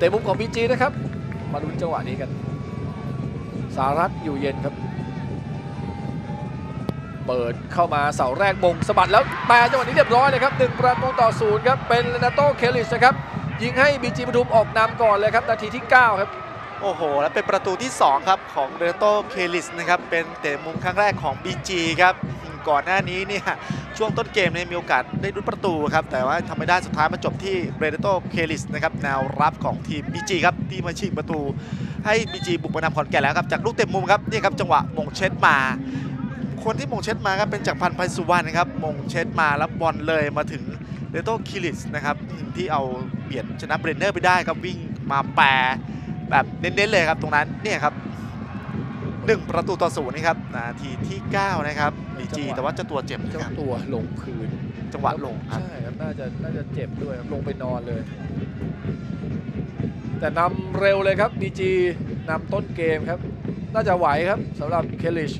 เตะมุมของบีจีนะครับ มาลุ้นจังหวะนี้กัน สารัตอยู่เย็นครับ เปิดเข้ามาเสาแรกมงสะบัดแล้วแปรจังหวะนี้เรียบร้อยเลยครับหนึ่งประตูต่อศูนย์ครับเป็นเลนาโตเคลิสนะครับยิงให้บีจีปทุมออกนำก่อนเลยครับนาทีที่ 9 ครับโอ้โห และเป็นประตูที่ 2 ครับ ของเรโตเคลิสนะครับ เป็นเตะมุมครั้งแรกของ BG ครับ ก่อนหน้านี้เนี่ย ช่วงต้นเกมเนี่ยมีโอกาสได้รุ้นประตูครับ แต่ว่าทำไม่ได้สุดท้ายมาจบที่เบรเดโตเคลิสนะครับแนวรับของทีม BG ครับที่มาชิงประตู ให้ BG บุกมานำขอนแก่นแล้วครับจากลูกเต็มมุมครับนี่ครับจังหวะมงเช็ดมา คนที่มงเช็ดมาครับเป็นจากพันไพสุวรรณนะครับมงเช็ดมาแล้วบอลเลยมาถึงเรโตคิลิสนะครับที่เอาเบียดชนะเบรนเนอร์ไปได้ครับวิ่งมาแปรแบบเน้นๆเลยครับตรงนั้นเนี่ยครับ หนึ่งประตูต่อศูนย์นี่ครับนาทีที่ 9 นะครับบีจีจังหวะแต่ว่าเจ้าตัวเจ็บนะเจ้าครับตัวลงพื้นจังหวะลงครับใช่ครับน่าจะน่าจะเจ็บด้วยครับลงไปนอนเลย แต่นำเร็วเลยครับบีจีนำต้นเกมครับ น่าจะไหวครับสำหรับเคลิช